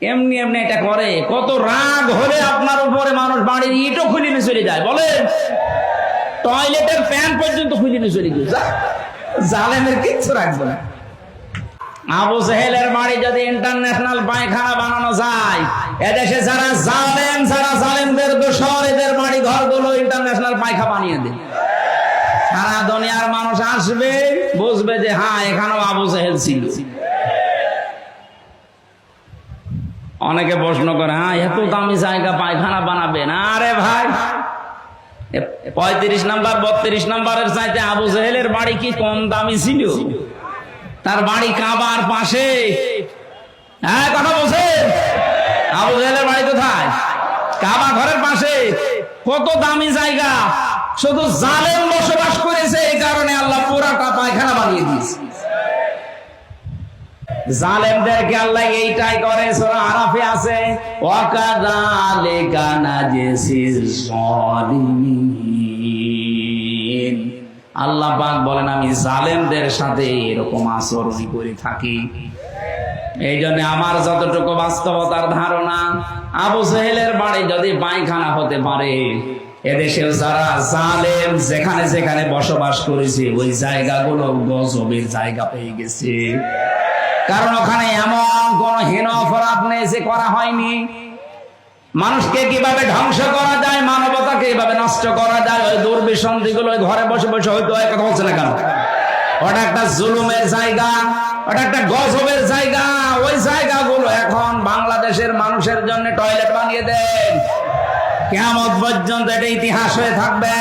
এমনি এমনি এটা করে। কত রাগ হলে আপনার উপরে মানুষ বাড়ির ইটও খুলে নিয়ে চলে যায়। বলেন টয়লেটের ফ্যান পর্যন্ত খুলে নিয়ে চলে গিয়ে জালেমের কিচ্ছু রাখবে না। আবু সেহেলের বাড়ি যদি ইন্টারন্যাশনাল পায়খানা বানানো যায় এদেশে যারা জালেম যারা জালেমদের দোষর এদের বাড়ি ঘরগুলো ইন্টারন্যাশনাল পায়খা বানিয়ে দেয় সারা দুনিয়ার মানুষ আসবে বুঝবে যে হ্যাঁ এখানেও আবু সেহেল ছিল। অনেকে প্রশ্ন করে হ্যাঁ এত দামি জায়গা পায়খানা বানাবে না? আরে ভাই পঁয়ত্রিশ নাম্বার, বত্রিশ নাম্বারের চাইতে আবু জেহেলের বাড়ি কি কম দামি ছিল? তার বাড়ি কাবার পাশে। হ্যাঁ কথা বলছে আবু জেহেলের বাড়ি কোথায়? কাবা ঘরের পাশে। কত দামি জায়গা। শুধু জালেম বসবাস করেছে এই কারণে আল্লাহ পুরাটা পায়খানা বানিয়ে দিয়েছে। জালেমদেরকে আল্লাহ এইটাই করে, সূরা আরাফে আছে। ওয়াকাযালিকা আল্লাহ পাক বলেন, আমি জালেমদের সাথে এরকম আচরণ করে থাকি। এই জন্য আমার যতটুকু বাস্তবতার ধারণা, আবু সেহেলের বাড়ি যদি পায়খানা হতে পারে, এদেশেও যারা জালেম, যেখানে যেখানে বসবাস করেছে, ওই জায়গাগুলো গজবের জায়গা পেয়ে গেছে। কারণ ওখানে এমন কোন হীন অপরাধ নেই, যে করা হয়নি। মানুষকে কীভাবে ধ্বংস করা যায়, মানবতাকে কীভাবে নষ্ট করা যায়, ওই দুর্বিসন্ধি গুলো ঘরে বসে বসে হয়তো কথা বলছে না কেন? ওটা একটা জুলুমের জায়গা, ওটা একটা গজবের জায়গা। ওই জায়গাগুলো এখন বাংলাদেশের মানুষের জন্য টয়লেট বানিয়ে দেন। কেমন পর্যন্ত এটা ইতিহাস হয়ে থাকবে।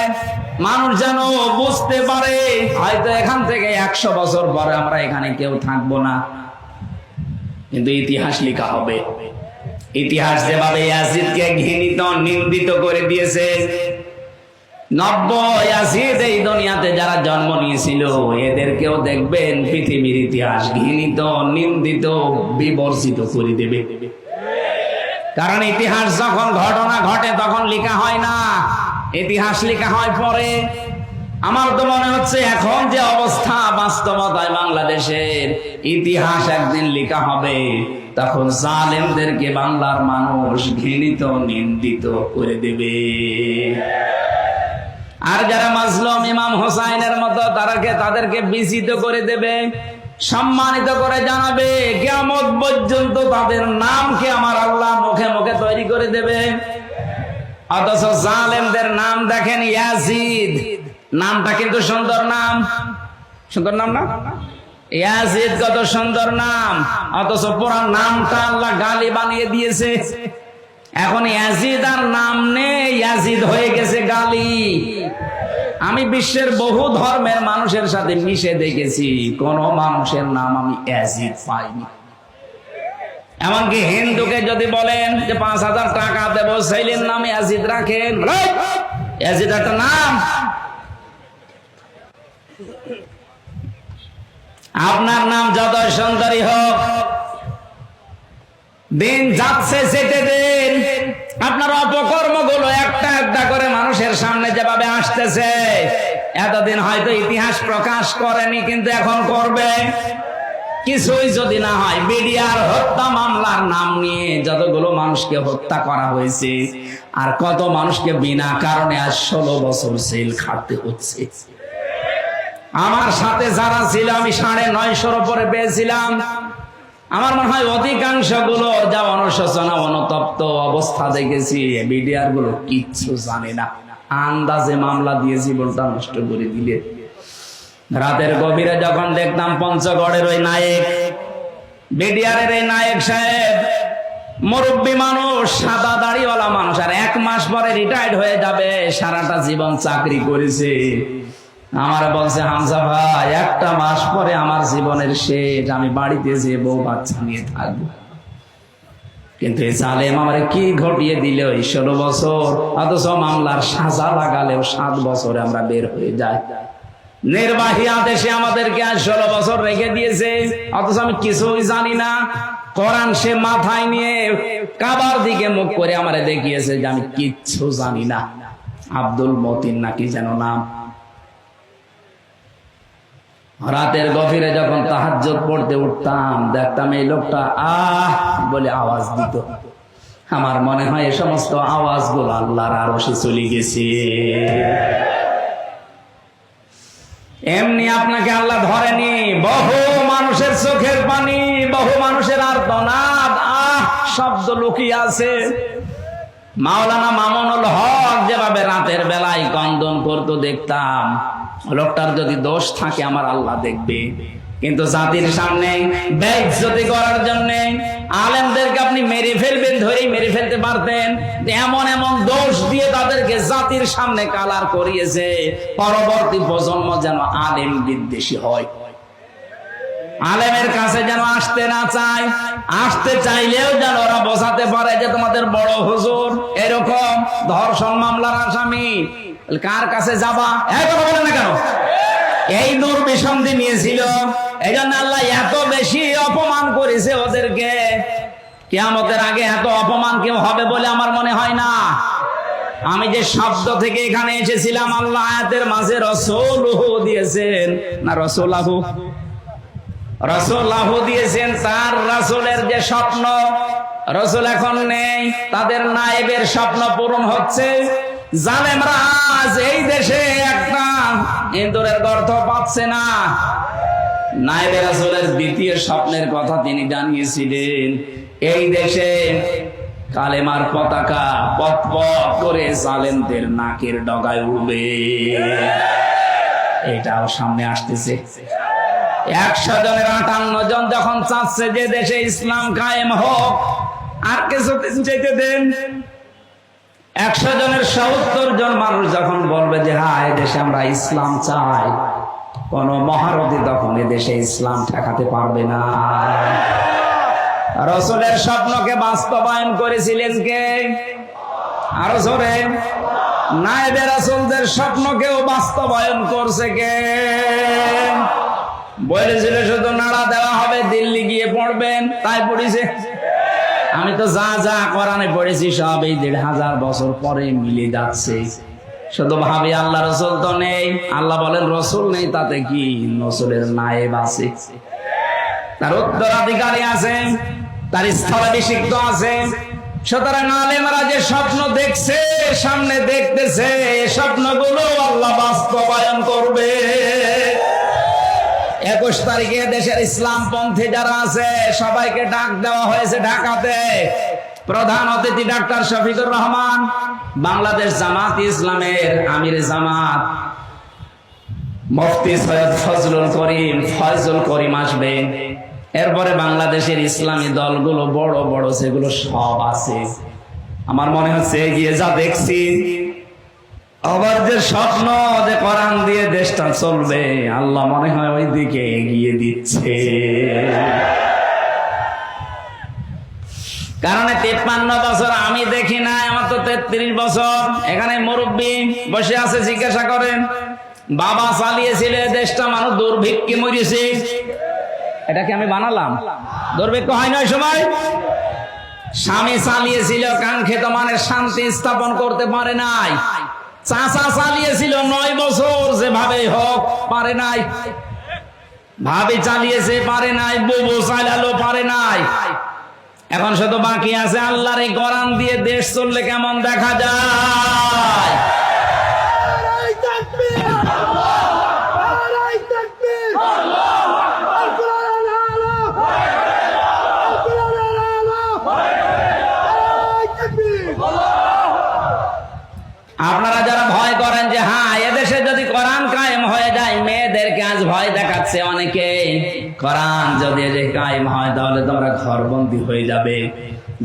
মানুষ যেন বুঝতে পারে, হয়তো এখান থেকে একশো বছর পরে আমরা এখানে কেউ থাকব না। কিন্তু ইতিহাস লেখা হবে। ইতিহাস যেভাবে ইয়াজিদকে ঘৃণিত, নিন্দিত করে দিয়েছে। নব্বই ইয়াজিদ এই দুনিয়াতে যারা জন্ম নিয়েছিল, এদেরকেও দেখবেন পৃথিবীর ইতিহাস ঘৃণিত, নিন্দিত, বিবর্জিত করে দেবে। কারণ ইতিহাস যখন ঘটনা ঘটে, তখন লেখা হয় না। ইতিহাস লেখা হয় পরে। আমার তো মনে হচ্ছে এখন যে অবস্থা বাস্তবতায় বাংলাদেশের ইতিহাস একদিন লেখা হবে, তখন জালেমদেরকে বাংলার মানুষ ঘৃণিত, নিন্দিত করে দেবে। আর যারা মাজলুম ইমাম হোসাইনের মতো, তারাকে তাদেরকে বিজিত করে দেবে, সম্মানিত করে জানাবে কেমন পর্যন্ত তাদের নামকে আমার আল্লাহ মুখে মুখে তৈরি করে দেবে। অথচ জালেমদের নাম দেখেন ইয়াজিদ। নামটা কিন্তু সুন্দর নাম। সুন্দর নাম না? ইয়াজিদ কত সুন্দর নাম। অথচ পুরো নামটা আল্লাহ গালি বানিয়ে দিয়েছে। এখন ইয়াজিদ আর নাম নেই, ইয়াজিদ হয়ে গেছে গালি। আমি বিশ্বের বহু ধর্মের মানুষের সাথে মিশে দেখেছি, কোন মানুষের নাম আমি অ্যাজিদ পাইনি। এমনকি হিন্দুকে যদি বলেন যে পাঁচ হাজার টাকা দেব সেইলের নামে অ্যাজিদ রাখেন। অ্যাজিদ একটা নাম। আপনার নাম যত সুন্দরী হোক, দিন যাচ্ছে যেতে দিন, আপনার অপকর্মগুলো একটা একটা করে মানুষের সামনে যেভাবে আসতেছে, এতদিন হয়তো ইতিহাস প্রকাশ করেনি, কিন্তু এখন করবে। কিছুই যদি না হয়, বিডিআর হত্যা মামলার নাম নিয়ে যতগুলো মানুষকে হত্যা করা হয়েছে, আর কত মানুষকে বিনা কারণে আজ ষোলো বছর জেল খাটতে হচ্ছে। আমার সাথে যারা ছিল, আমি সাড়ে নয়শোর উপরে পেয়েছিলাম। আমার মনে হয় অধিকাংশগুলো যা অনুশোচনা, অনুতপ্ত অবস্থা দেখেছি বিডিআরগুলো কিচ্ছু জানে না। আন্দাজে মামলা দিয়ে জীবনটা নষ্ট করে দিলে। রাতের গভীরে যখন দেখতাম পঞ্চগড়ের ওই নায়ক বিডিআরের এই নায়ক সাহেব, মুরব্বী মানুষ, সাদা দাড়িওয়ালা মানুষ, আর এক মাস পরে রিটায়ার্ড হয়ে যাবে, সারাটা জীবন চাকরি করেছে। আমার বলছে, হামজা ভাই, একটা মাস পরে আমার জীবনের শেষ, আমি বাড়িতে যে বউ বাচ্চা নিয়ে থাকব। কিন্তু এই জালেম আমার কি ঘটিয়ে দিল ওই ষোলো বছর? অথচ মামলার সাজা লাগালেও সাত বছরে আমরা বের হয়ে যাই। নির্বাহী আদেশে আমাদেরকে আজ ষোলো বছর রেখে দিয়েছে। অথচ আমি কিছুই জানি না। কোরআন সে মাথায় নিয়ে কাবার দিকে মুখ করে আমারে দেখিয়েছে যে আমি কিচ্ছু জানি না। আব্দুল মতিন নাকি যেন নাম। রাতের গভীরে যখন তাহাজ্জুদ পড়তে উঠতাম, দেখতাম এই লোকটা, আহ! বলে আওয়াজ দিত। আমার মনে হয় এ সমস্ত আওয়াজগুলো আল্লাহর আরও সে চলে গেছে। এমনি আপনাকে আল্লাহ ধরেনি, বহু মানুষের চোখের পানি, বহু মানুষের আর্তনাদ আহ! শব্দ লুকিয়ে আছে। মাওলানা মামুনুল হক যেভাবে রাতের বেলায় কন্দন করতো দেখতাম লোকটার যদি দোষ থাকে, আমার আল্লাহ দেখবে। কিন্তু জাতির সামনে বেজ্জতি করার জন্য আলেমদেরকে আপনি মেরে ফেলবেন, ধরেই মেরে ফেলতে পারতেন। এমন এমন দোষ দিয়ে তাদেরকে জাতির সামনে কালার করিয়েছে, পরবর্তী প্রজন্ম যেন আলেম বিদ্বেষী হয়। আলেমের কাছে যেন আসতে না চায়, আসতে চাইলেও যেন ওরা বোঝাতে পারে যে তোমাদের বড় হুজুর, এরকম ধর্ষণ মামলার আসামি। কার কাছে যাবা? কথা বলে না কেন? এই নূর বিসন্ধি নিয়েছিল। এই জন্য আল্লাহ এত বেশি অপমান করেছে ওদেরকে। কেয়ামতের আগে এত অপমান কেউ হবে বলে আমার মনে হয় না। আমি যে শব্দ থেকে এখানে এসেছিলাম, আল্লাহ আয়াতের মাঝে রসুল দিয়েছেন। না, রসুলাহু। রসুল্লাহ দিয়েছেন তার রসুলের যে স্বপ্ন। রসুল এখন নেই, তাদের নায়েবের স্বপ্ন পূরণ হচ্ছে। জালেমরা আজ এই দেশে একটা ইন্দুরের গর্ত পাচ্ছে না। নায়েবে রসুলের দ্বিতীয় স্বপ্নের কথা তিনি জানিয়েছিলেন, এই দেশে কালেমার পতাকা পথ পথ করে জালেমদের নাকের ডগায় উঠবে। এটাও সামনে আসতেছে। একশো জনের আটান্ন জন যখন চাচ্ছে যে দেশে ইসলাম কায়েম হোক, আর কিছু কিছু যেতে দেন একশো জনের সত্তর জন মানুষ যখন বলবে যে হ্যাঁ দেশে আমরা ইসলাম চাই। কোন মহারথী তখন দেশে ইসলাম ঠেকাতে পারবে না। রসুলের স্বপ্নকে বাস্তবায়ন করেছিলেন কে? আরও জোরে নায়েবে রাসুলদের স্বপ্নকেও বাস্তবায়ন করছে কে? বলেছিল, শুধু নাড়া দেওয়া হবে, দিল্লি গিয়ে পড়বেন। তাই পড়েছে। আমি তো যা যা কোরআনে পড়েছি সব এই দেড় হাজার বছর পরে মিলে যাচ্ছে। শুধু ভাবি আল্লাহ রসুল তো নেই। আল্লাহ বলেন, রসুল নেই, তাতে কি রসুলের নায়েব আছে? তার উত্তরাধিকারী আছে, তার স্থলাভিষিক্ত আছে। সুতরাং আলেমরা যে স্বপ্ন দেখছে, সামনে দেখতেছে, স্বপ্নগুলো আল্লাহ বাস্তবায়ন করবে। একুশ তারিখে দেশের ইসলাম পন্থী যারা আছে, সবাইকে ডাক দেওয়া হয়েছে ঢাকাতে। প্রধান অতিথি ডাক্তার শফিকুর রহমান, বাংলাদেশ জামাত ইসলামের আমির জামাত। মুফতি সৈয়দ ফজলুল করিম, ফয়জুল করিম আসবে। এরপরে বাংলাদেশের ইসলামী দলগুলো বড় বড়, সেগুলো সব আছে। আমার মনে হচ্ছে এগিয়ে যা দেখছি আবার যে স্বপ্ন যে কোরআন দিয়ে দেশটা চলবে, আল্লাহ মনে হয় ওই দিকে এগিয়ে দিচ্ছে। কারণ তেপ্পান্ন বছর আমি দেখি না আমার তো তেত্রিশ বছর। এখানে মুরব্বী বসে আছে, জিজ্ঞাসা করেন, বাবা চালিয়েছিল দেশটা, মানুষ দুর্ভিক্ষে মরিয়েছে এটা কি আমি বানালাম? দুর্ভিক্ষ হয় না সময়? স্বামী চালিয়েছিল কাঙ্ক্ষিত মানে শান্তি স্থাপন করতে পারে নাই। চাচা চালিয়েছিল নয় বছর, যেভাবে হোক, পারে নাই। ভাবি চালিয়েছে, পারে নাই বুবু চালালো, পারে নাই। এখন শুধু বাকি আছে আল্লাহর এই গরান দিয়ে দেশ চললে কেমন দেখা যায় নারাই তাকবীর নারাই তাকবীর আল কোরআন আলো আল কোরআন আলো নারাই তাকবীর আপনারা যারা ভয় করেন যে হ্যাঁ এদেশে যদি কোরআন কায়েম হয়ে যায় মেয়েদেরকে আজ দেখাচ্ছে অনেকে কোরআন যদি কায়েম হয়, তাহলে তোমরা ঘরবন্দি হয়ে যাবে।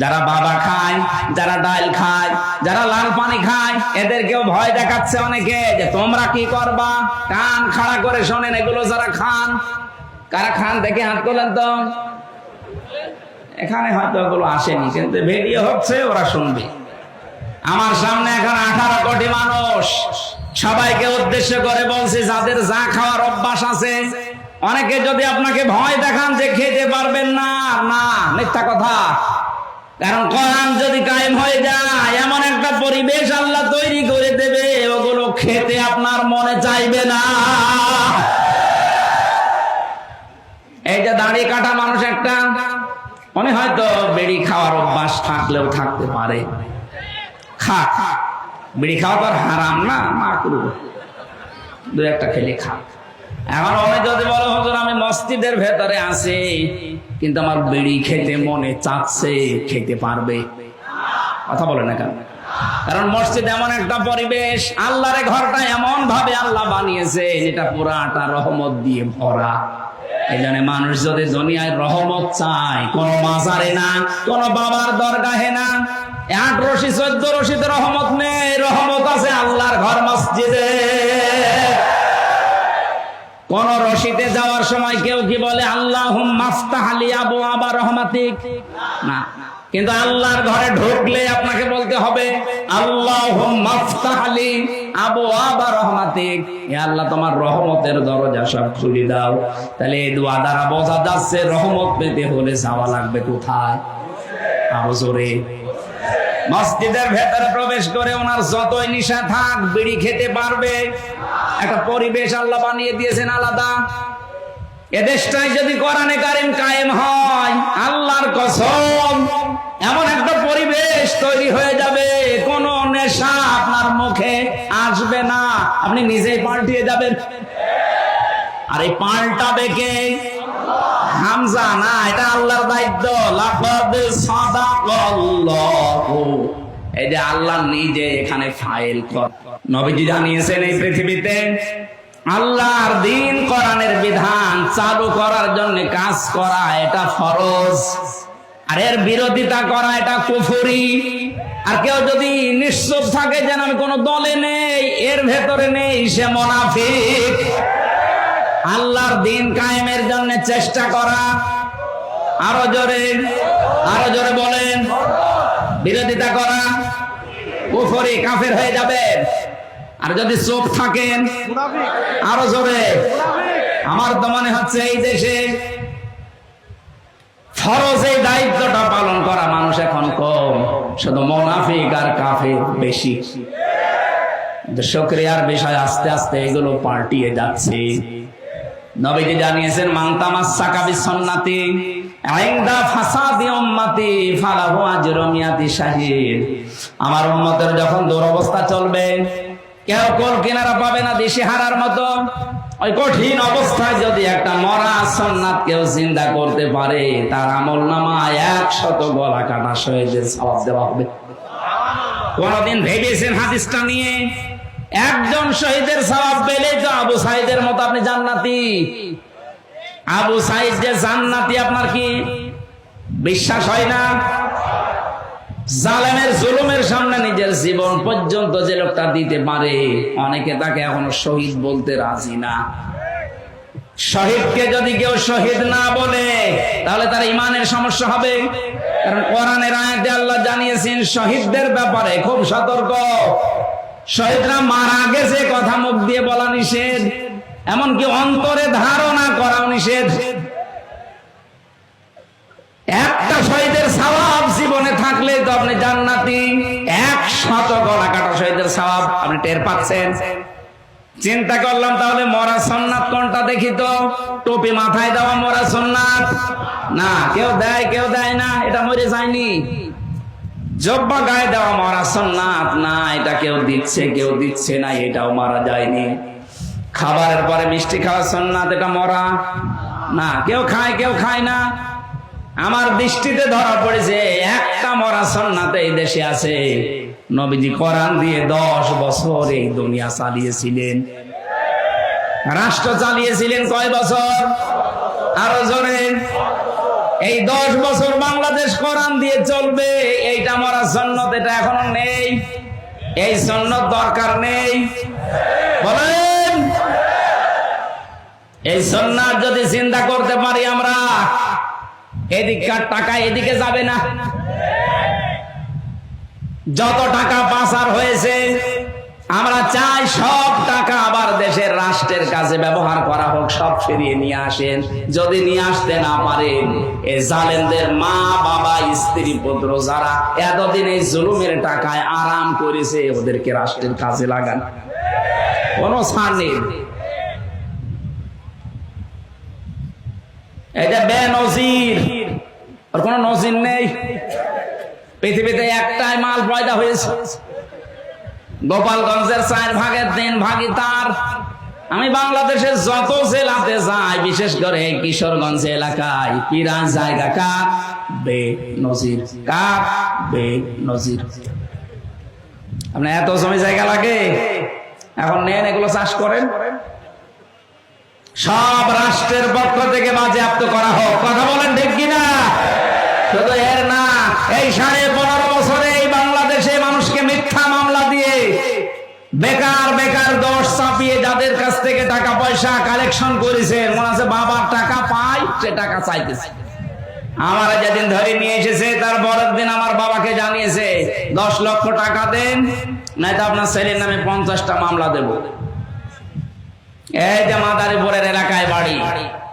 যারা বাবা খায়, যারা ডাল খায়, যারা লাল পানি খায়, এদেরকেও ভয় দেখাচ্ছে অনেকে যে তোমরা কি করবা? কান খাড়া করে শোনেন, এগুলো যারা খান। কারা খান দেখে হাত তোলেন তো? এখানে হয়তো ওগুলো আসেনি, কিন্তু ভিডিও হচ্ছে, ওরা শুনবে। আমার সামনে এখন আঠারো কোটি মানুষ। সবাইকে উদ্দেশ্য করে বলছে, যাদের যা খাওয়ার অভ্যাস আছে অনেকে যদি আপনাকে ভয় দেখান যে খেতে পারবেন না না, মিথ্যা কথা। কারণ কোরআন যদি কায়েম হয়ে যায়, এমন একটা পরিবেশ আল্লাহ তৈরি করে দেবে, ওগুলো খেতে আপনার মনে চাইবে না। এই যে দাড়ি কাটা মানুষ একটা, মনে হয়তো বেড়ি খাওয়ার অভ্যাস থাকলেও থাকতে পারে। খা, বিড়ি খাওয়া তো হারাম না, মা মাকরু দু একটা খেলে খা। এখন আমি যদি বলো, হুজুর, আমি মসজিদের ভেতরে আছি, কিন্তু আমার বিড়ি খেতে মনে চাচ্ছে, খেতে পারবে। কথা বলে না কেন? কারণ মসজিদ এমন একটা পরিবেশ, আল্লাহর ঘরটা এমন ভাবে আল্লাহ বানিয়েছে, যেটা পুরাটা রহমত দিয়ে ভরা। জন্য মানুষ যদি দুনিয়ায় রহমত চায়, কোন মাজারে না, কোন বাবার দরগাহে না আট রশি, চোদ্দ রশিতে রহমত নেই, রহমত আছে আল্লাহর ঘর মসজিদে। কোন রশিতে যাওয়ার সময় কেউ কি বলে আল্লাহ আবার রহমাতিক না। কিন্তু আল্লাহর ঘরে ঢুকলে আপনাকে বলতে হবে আল্লাহ আল্লাহ তোমার রহমতের দরজা সব তাহলে এই দ্বারা বোঝা যাচ্ছে রহমত পেতে হলে যাওয়া লাগবে কোথায়? আরও জোরে। মসজিদের ভেতরে প্রবেশ করে ওনার যতই নিশা থাক, বিড়ি খেতে পারবে। একটা পরিবেশ আল্লাহ বানিয়ে দিয়েছেন আলাদা। এদেশটাই যদি কোরআনে কারিম কায়েম হয়, আল্লাহর কসম, এমন একটা পরিবেশ তৈরি হয়ে যাবে, কোন নেশা আপনার মুখে আসবে না। আপনি নিজেই পাল্টিয়ে যাবেন। আর এই পাল্টাবে কে? হামজা না, এটা আল্লাহর দায়িত্ব। লাকাদ সাদাকাল্লাহু। এই যে আল্লাহ নিজে এখানে ফাইল কর। নবীজি জানিয়েছেন এই পৃথিবীতে, আল্লাহর দিন কোরআনের বিধান চালু করার জন্য কাজ করা, এটা ফরজ। আর এর বিরোধিতা করা, এটা কুফুরি। আর কেউ যদি নিশ্চুপ থাকে যেন আমি কোনো দলে নেই, এর ভেতরে নেই, সে মোনাফিক। আল্লাহর দিন কায়েমের জন্য চেষ্টা করা। আরও জোরে আরও জোরে বলেন। বিরোধিতা করা। কুফরি কাফের হয়ে যাবেন আর যদি চোখ থাকেন আরও জোরে। আমার তো মনে হচ্ছে এই দেশে ফরজ এই দায়িত্বটা পালন করা মানুষ এখন কম। শুধু মোনাফিক আর কাফের বেশি। সক্রিয়ার বিষয় আস্তে আস্তে এগুলো পাল্টিয়ে যাচ্ছে। নবীজি জানিয়েছেন মান্তামাস সাকাবি সন্নাতি আইন্দা ফাসাদি উম্মতি, ফালাহু আজরু মিয়াতি শাহিদ। আমার উম্মতের যখন দুরবস্থা চলবে, কেউ কোল কিনারা পাবে না দিশে হারার মতো। ওই কঠিন অবস্থায় যদি একটা মরা সন্ন্যাত কেউ চিন্তা করতে পারে, তার আমল নামা একশত গলা কাটা শহীদের সবাব দেওয়া হবে। কোনদিন ভেবেছেন হাদিসটা নিয়ে? একজন শহীদের সবাব পেলে তো আবু সাইদের মতো আপনি জান্নাতি। আবু সাইদ যে জান্নাতি আপনার কি? বিশ্বাস হয় না? জালেমের জুলুমের সামনে নিজের জীবন পর্যন্ত যে লোকটা দিতে পারে, অনেকে তাকে এখনও শহীদ বলতে রাজি না। শহীদকে যদি কেউ শহীদ না বলে, তাহলে তার ইমানের সমস্যা হবে। কারণ কোরআনের আয়াতে আল্লাহ জানিয়েছেন, শহীদদের ব্যাপারে খুব সতর্ক। শহীদরা মারা গেছে, কথা মুখ দিয়ে বলা নিষেধ। এমনকি অন্তরে ধারণা করাও নিষেধ। একটা শহীদের সওয়াব জীবনে থাকলে তো আপনি জান্নাতি। এক শত গলা কাটা শহীদের সওয়াব আপনি টের পাচ্ছেন। চিন্তা করলাম তাহলে মরা সন্ন্যাত কোনটা দেখি তো? টুপি মাথায় দেওয়া মরা সন্ন্যাত না, কেউ দেয় কেউ দেয় না, এটা মরে যায়নি। জব্বা গায়ে দেওয়া মরা সন্ন্যাত না, এটা কেউ দিচ্ছে কেউ দিচ্ছে না, এটাও মারা যায়নি। খাবারের পরে মিষ্টি খাওয়া সন্ন্যাত এটা মরা। না, কেউ খায় কেউ খায় না। আমার দৃষ্টিতে ধরা পড়েছে, একটা মরা সন্ন্যাত এই দেশে আছে। নবীজি কোরআন দিয়ে দশ বছর এই দুনিয়া চালিয়েছিলেন। রাষ্ট্র চালিয়েছিলেন কয় বছর? আরও জোরে। এই দশ বছর বাংলাদেশ কোরআন দিয়ে চলবে। এইটা মরা সন্ন্যত এটা এখনও নেই। এই সন্ন্যত দরকার নেই। বলেন। এই সন্ন্যাত যদি চিন্তা করতে পারি আমরা, এদিককার টাকা এদিকে যাবে না। যত টাকা পাচার হয়েছে, আমরা চাই সব টাকা রাষ্ট্রের কাছে ব্যবহার করা হোক, সব ফিরিয়ে নিয়ে আসেন। যদি নিয়ে আসতে না পারেন, এ জালেনদের মা, বাবা, স্ত্রী, পুত্র যারা এতদিন এই জুলুমের টাকায় আরাম করেছে, ওদেরকে রাষ্ট্রের কাজে লাগান। কোন ছাড় নেই। এটা বে নজির ওর কোনো নজির নেই। পৃথিবীতে একটাই মাল পয়দা হয়েছে। গোপালগঞ্জের চার ভাগের তিন ভাগই তার। আমি বাংলাদেশের যত জেলাতে যাই, বিশেষ করে কিশোরগঞ্জ এলাকায় পিরান জায়গা কার বে নজির কার বে নজির। আপনার এত জমি জায়গা লাগে? এখন নেন, এগুলো চাষ করেন। সব রাষ্ট্রের পক্ষ থেকে বাজেয়াপ্ত করা হোক। কথা বলেন ঠিক কিনা? শুধু এর না, এই সাড়ে পনেরো বছরে এই বাংলাদেশে মানুষকে মিথ্যা মামলা দিয়ে বেকার বেকার দোষ চাপিয়ে যাদের কাছ থেকে টাকা পয়সা কালেকশন করেছে, মনে আছে বাবার টাকা পাই সে টাকা চাইতেছে। আমার যেদিন ধরে নিয়ে এসেছে, তার পরের দিন আমার বাবাকে জানিয়েছে, দশ লক্ষ টাকা দেন নাই তো আপনার ছেলের নামে পঞ্চাশটা মামলা দেব। এই যে মাদারীপুরের এলাকায় বাড়ি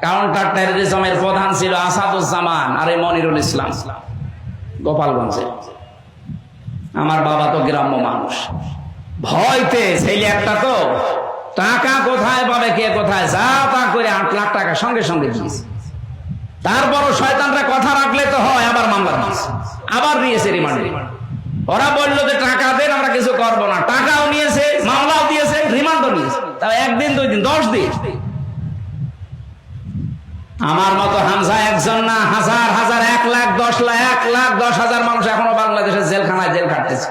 কাউন্টার টেরোরিজমের প্রধান ছিল আসাদুজ্জামান আর এই মনিরুল ইসলাম। গোপালগঞ্জে। আমার বাবা তো গ্রাম্য মানুষ। ভয়তে ছেলে একটা তো টাকা কোথায় পাবে, কে কোথায় যা তা করে আট লাখ টাকা সঙ্গে সঙ্গে দিয়েছে। তারপরও শয়তানরা কথা রাখলে তো হয়, আবার মামলা দিয়েছে, আবার নিয়েছে রিমান্ডে। ওরা বলল যে টাকা দেন, আমরা কিছু করব না। টাকাও নিয়েছে, মামলাও দিয়েছে, রিমান্ডও নিয়েছে। তাও একদিন, দুই দিন, দশ দিন। আমার মতো হামজা একজন না, হাজার হাজার, এক লাখ, দশ লাখ, এক লাখ, দশ হাজার মানুষ এখনও বাংলাদেশের জেলখানায় জেল কাটতেছে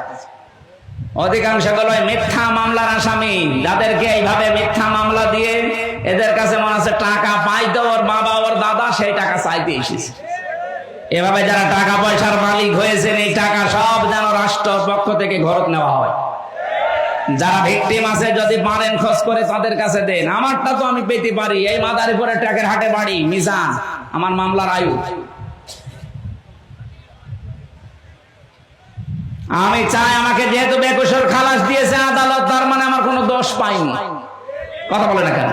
অধিকাংশগুলো মিথ্যা মামলার আসামি, যাদেরকে এইভাবে মিথ্যা মামলা দিয়ে এদের কাছে মনে হচ্ছে টাকা পাইতো, ওর বাবা, ওর দাদা, সেই টাকা চাইতে এসেছে। এভাবে যারা টাকা পয়সার মালিক হয়েছেন, এই টাকা সব যেন রাষ্ট্র পক্ষ থেকে ঘরত নেওয়া হয়। যারা ভিকটিম আছে, যদি পারেন খোঁজ করে তাদের কাছে দেন। আমারটা তো আমি পেতে পারি। এই মাদারীপুরে ট্যাকের হাটে বাড়ি, মিজান। আমার মামলার আয়ু। আমি চাই আমাকে যেহেতু বেকুশর খালাস দিয়েছে আদালত, তার মানে আমার কোনো দোষ পাইনি। কথা বলে না কেন?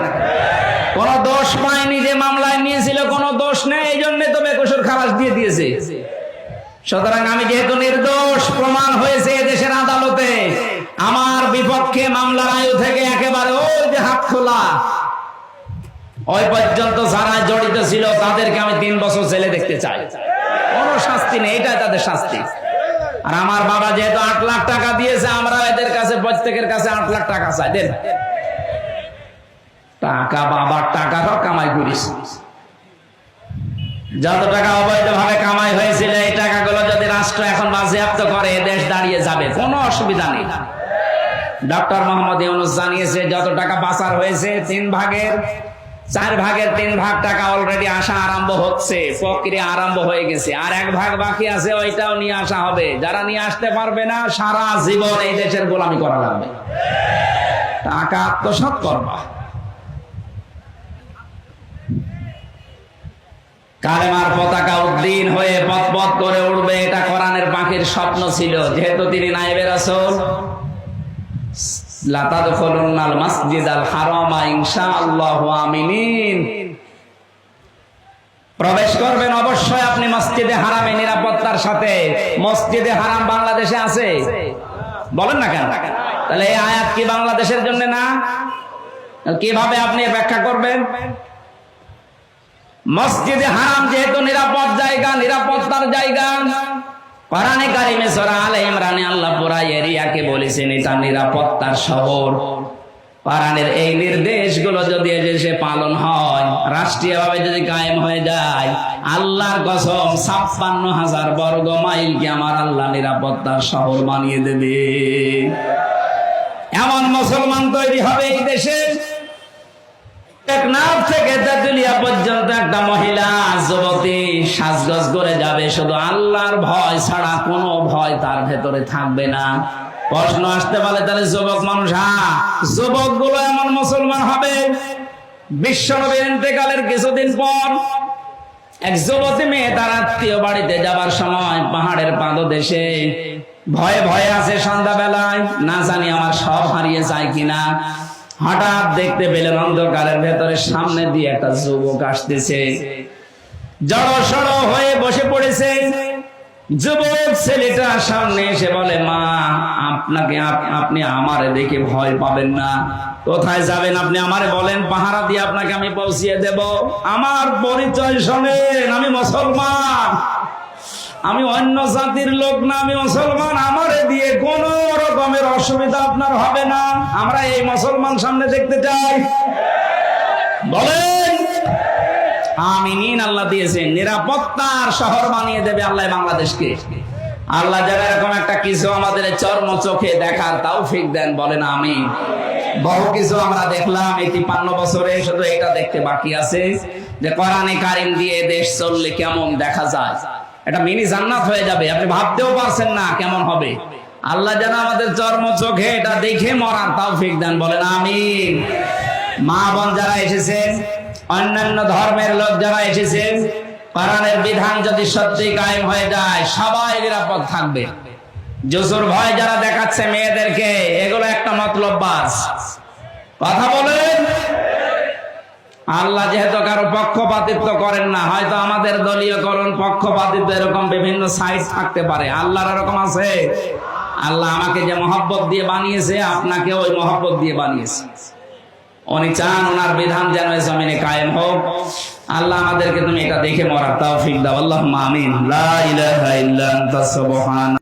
কোন দোষ পাইনি যে মামলায় নিয়েছিল, কোনো দোষ নেই, এই জন্য তো বেকুশর খালাস দিয়ে দিয়েছে। সুতরাং আমি যেহেতু নির্দোষ, প্রমাণ হয়েছে দেশের আদালতে, আমার বিপক্ষে মামলার আয়ু থেকে একেবারে ওই যে হাত খোলা। ওই পর্যন্ত যারা জড়িত ছিল, তাদেরকে আমি তিন বছর জেলে দেখতে চাই। কোনো শাস্তি নেই, এটাই তাদের শাস্তি। আর আমার বাবা যেহেতু আট লাখ টাকা দিয়েছে, আমরা এদের কাছে, প্রত্যেকের কাছে আট লাখ টাকা চাই, দেন। টাকা বাবার টাকা তো কামাই করিস। যত টাকা অবৈধভাবে কামাই হয়েছিল, এই টাকাগুলো যদি রাষ্ট্র এখন বাজেয়াপ্ত করে দেশ দাঁড়িয়ে যাবে, কোনো অসুবিধা নেই। ডক্টর মোহাম্মদ ইউনুস জানিয়েছে, যত টাকা পাচার হয়েছে, তিন ভাগের চার ভাগের তিন ভাগ টাকা অলরেডি আসা আরম্ভ হচ্ছে, প্রক্রিয়া আরম্ভ হয়ে গেছে। আর এক ভাগ বাকি আছে, ওইটাও নিয়ে আসা হবে। যারা নিয়ে আসতে পারবে না, সারা জীবন এই দেশের গোলামি করা লাগবে। টাকা আত্মসাৎ করবা। কালেমার পতাকা উদ্দিন হয়ে পথ পথ করে উঠবে, এটা কোরআনের পাখির স্বপ্ন ছিল। যেহেতু তিনি নাইবের আসল প্রবেশ করবেন অবশ্যই আপনি মসজিদে হারামে, নিরাপত্তার সাথে। মসজিদে হারাম বাংলাদেশে আছে? বলেন না কেন? তাহলে এই আয়াত কি বাংলাদেশের জন্য না? কীভাবে আপনি ব্যাখ্যা করবেন? মসজিদে হারাম যেহেতু নিরাপদ জায়গা, নিরাপত্তার জায়গা কোরআনে কারিমে সূরা আলে ইমরানে আল্লাহ পুরা এরিয়াকে বলেছেন, এটা নিরাপত্তার শহর। কোরআনের এই নির্দেশগুলো যদি এদেশে পালন হয়, রাষ্ট্রীয়ভাবে যদি কায়েম হয়ে যায়, আল্লাহর কসম ছাপ্পান্ন হাজার বর্গ মাইলকে আমার আল্লাহ নিরাপত্তার শহর বানিয়ে দেবে। এমন মুসলমান তৈরি হবে এই দেশে টেকনাফ থেকে পর্যন্ত একটা মহিলা যুবতী সাজগজ করে যাবে। শুধু আল্লাহর ভয় ছাড়া কোনো ভয় তার ভেতরে থাকবে না। প্রশ্ন আসতে পারে, তাহলে যুবক মানুষ যুবকগুলো এমন মুসলমান হবে? বিশ্ব নবীর ইন্তেকালের কিছুদিন পর এক যুবতী মেয়ে তার আত্মীয় বাড়িতে যাবার সময় পাহাড়ের পাদদেশে ভয়ে ভয়ে আছে সন্ধ্যাবেলায়। না জানি আমার সব হারিয়ে যায় কিনা। হঠাৎ দেখতে পেলেন অন্ধকারের ভেতরে সামনে দিয়ে একটা যুবক আসতেছে। জড় সড় হয়ে বসে পড়েছে। যুবক ছেলেটা সামনে এসে বলে, মা, আপনাকে আপনি আমারে দেখে ভয় পাবেন না। কোথায় যাবেন আপনি আমারে বলেন, পাহারা দিয়ে আপনাকে আমি পৌঁছিয়ে দেব। আমার পরিচয় শোনেন, আমি মুসলমান। আমি অন্য জাতির লোক না, আমি মুসলমান, আমারে দিয়ে কোন রকমের অসুবিধা আপনার হবে না। আমরা এই মুসলমান সামনে দেখতে চাই। বলেন। আমিন আল্লাহ দিয়েছেন। নিরাপত্তার শহর বানিয়ে দেবে আল্লাহ বাংলাদেশকে। আল্লাহ যারা এরকম একটা কিছু আমাদের চর্ম চোখে দেখার তাও ফিক দেন, বলেন আমি বহু কিছু আমরা দেখলাম এই তিপ্পান্ন বছরে, শুধু এটা দেখতে বাকি আছে যে কোরআনে কারিম দিয়ে দেশ চললে কেমন দেখা যায়। এটা মিনি জান্নাত হয়ে যাবে। আপনি ভাবতেও পারছেন না কেমন হবে। আল্লাহ যেন আমাদের চর্ম চোখে এটা দেখে মরার তাও ফিক দেন, বলেন আমি মা বোন যারা এসেছেন, অন্যান্য ধর্মের লোক যারা এসেছেন, কোরআনের বিধান যদি সত্যি কায়েম হয়ে যায়, সবাই নিরাপদ থাকবে। জসুর ভয় যারা দেখাচ্ছে মেয়েদেরকে, এগুলো একটা মতলব বাস। কথা বলেন। আল্লাহ যেহেতু কারও পক্ষপাতিত্ব করেন না, হয়তো আমাদের দলীয়করণ পক্ষপাতিত্ব এরকম বিভিন্ন সাইজ থাকতে পারে। আল্লাহর এরকম আছে? আল্লাহ আমাকে যে মহব্বত দিয়ে বানিয়েছে, আপনাকে ওই মহব্বত দিয়ে বানিয়েছে। উনি চান ওনার বিধান যেন জমিনে কায়েম হোক। আল্লাহ আমাদেরকে তুমি এটা দেখে মরার তাও ফিক আল্লাহ আমিন।